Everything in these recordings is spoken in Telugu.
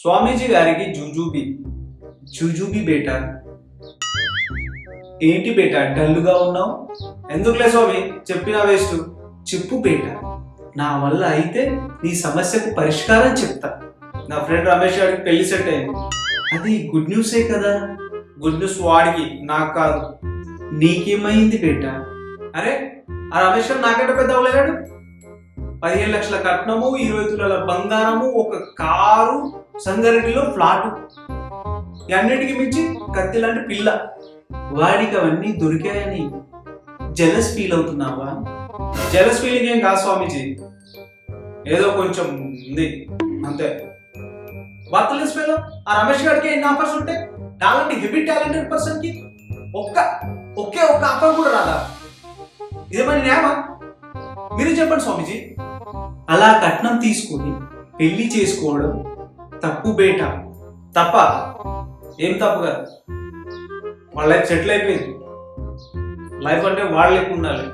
స్వామీజీ గారికి జూజూబీ జూజూబీ బేటా. ఏంటి బేట? డల్లుగా ఉన్నావు? ఎందుకులే స్వామి? చెప్పినా వేస్ట్. చెప్పు బేట. నా వల్ల అయితే నీ సమస్యకు పరిష్కారం చెప్తా. నా ఫ్రెండ్ రమేష్ గారికి పెళ్ళి సెట్ అయింది. అది గుడ్ న్యూసే కదా? గుడ్ న్యూస్ వాడికి నాకు కాదు. నీకేమైంది బేట? అరే ఆ రమేష్ గారు నాకంటే పెద్ద అవ్వలేగాడు పదిహేను లక్షల కట్నము ఇరవై తులాల బంగారము ఒక కారు సంగారెడ్డిలో ఫ్లాటు. అన్నిటికి మించి కత్తి లాంటి పిల్ల. వాడికి అవన్నీ దొరికాయని జెలస్ ఫీల్ అవుతున్నావా? జెలస్ ఫీలింగ్ ఏం కాదు స్వామీజీ. ఏదో కొంచెం ఉంది. అంతే. వర్తలెస్ ఫెలో ఆ రమేష్ గారికి ఎన్ని ఆఫర్స్ ఉంటాయి టాలెంట్ హెవీ టాలెంటెడ్ పర్సన్కి ఒక్క ఒకే ఒక్క ఆఫర్ కూడా రాదా? ఇదేమని న్యాయమా? మీరు చెప్పండి స్వామీజీ. అలా కట్నం తీసుకుని పెళ్ళి చేసుకోవడం తప్పు బేట. తప్ప ఏం తప్పు కాదు. వాళ్ళ లైఫ్ సెటిల్ అయిపోయింది. లైఫ్ అంటే వాళ్ళ ఉండాలి?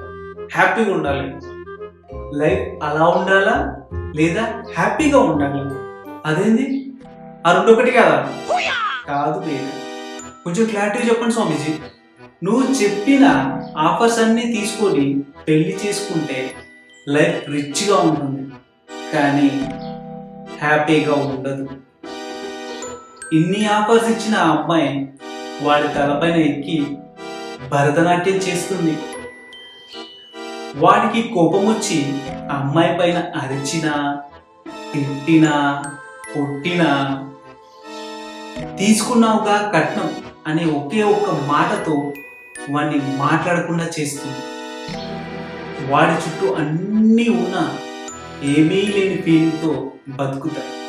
హ్యాపీగా ఉండాలి. లైఫ్ అలా ఉండాలా లేదా హ్యాపీగా ఉండాలి? అదేంది? ఆ రెండొకటి కదా? కాదు బేట. కొంచెం క్లారిటీ చెప్పండి స్వామీజీ. నువ్వు చెప్పిన ఆఫర్స్ అన్నీ తీసుకొని పెళ్ళి చేసుకుంటే లైఫ్ రిచ్గా ఉంటుంది కానీ హ్యాపీగా ఉండదు. ఇన్ని ఆఫర్స్ ఇచ్చిన ఆ అమ్మాయి వాడి తలపైన ఎక్కి భరతనాట్యం చేస్తుంది. వాడికి కోపం వచ్చి అమ్మాయి పైన అరిచినా తిట్టినా కొట్టినా తీసుకున్నావుగా కట్నం అనే ఒకే ఒక్క మాటతో వాడిని మాట్లాడకుండా చేస్తుంది. వాడి చుట్టూ అన్నీ ఉన్నా ఏమీ లేని ఫీలింగ్తో బతుకుతాడు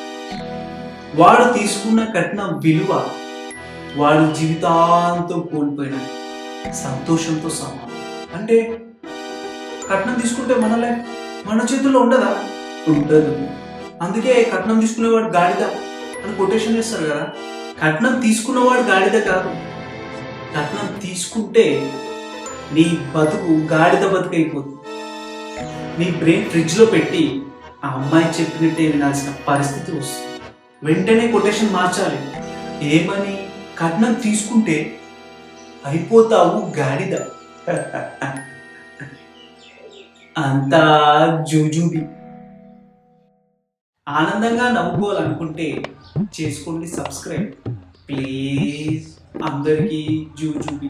వాడు తీసుకున్న కట్నం విలువ వాడు జీవితాంతం కోల్పోయిన సంతోషంతో సమానం. అంటే కట్నం తీసుకుంటే మన లైఫ్ మన చేతుల్లో ఉండదా? ఉండదు. అందుకే కట్నం తీసుకునేవాడు గాడిద అని కొటేషన్ చేస్తారు కదా. కట్నం తీసుకున్నవాడు గాడిద కాదు. కట్నం తీసుకుంటే నీ బతుకు గాడిద బతుకు అయిపోతుంది నీ బ్రెయిన్ ఫ్రిడ్జ్లో పెట్టి ఆ అమ్మాయి చెప్పినట్టే వినాల్సిన పరిస్థితి వస్తుంది. వెంటనే కొటేషన్ మార్చాలి. ఏమని కట్నం తీసుకుంటే అయిపోతావు గాడిద. అంతా జూజూబి ఆనందంగా నవ్వుకోవాలనుకుంటే చేసుకోండి సబ్స్క్రైబ్. ప్లీజ్ అందరికీ జూజూబి